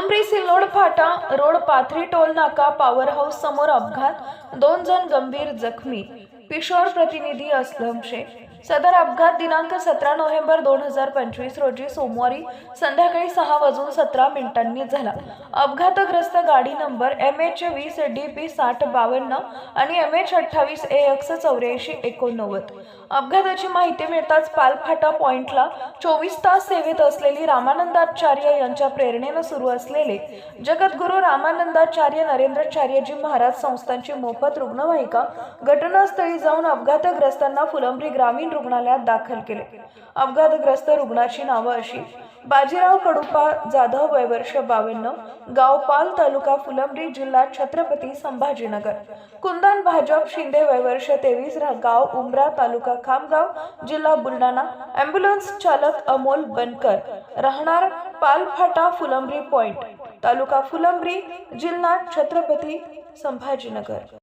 तांबरी सिल्लोड फाटा road Pathri toll नाका power house समोर अपघात दोन जण गंभीर जखमी किशोर प्रतिनिधी असलम शेख सदर अपघात दिनांक सतरा नोव्हेंबर दोन हजार पंचवीस रोजी सोमवारी संध्याकाळी सहा वाजून सतरा मिनिटांनी झाला. अपघातग्रस्त गाडी नंबर एम एच वीस डी पी साठ बावन्न आणि एम एच अठ्ठावीस ए एक्स चौऱ्याऐंशी एकोणनव्वद. अपघाताची माहिती मिळताच पालफाटा पॉइंटला चोवीस तास सेवेत असलेली रामानंदाचार्य यांच्या प्रेरणेनं सुरू असलेले जगद्गुरू रामानंदाचार्य नरेंद्रचार्यजी महाराज संस्थांची मोफत रुग्णवाहिका घटनास्थळी जाऊन अपघातग्रस्तांना फुलंब्री ग्रामीण रुग्णालयात दाखल केले. अपघातग्रस्त रुग्णाची नावं अशी. बाजीराव कडुपा जाधव वय वर्ष बावन्न गाव पाल तालुका फुलंब्री जिल्हा छत्रपती संभाजीनगर. कुंदन भाजप शिंदे वय वर्ष तेवीस रा- गाव उमरा तालुका खामगाव जिल्हा बुलढाणा. अँब्युलन्स चालक अमोल बनकर. राहणार पालफाटा फुलंब्री पॉइंट. तालुका फुलंब्री जिल्हा छत्रपती संभाजीनगर.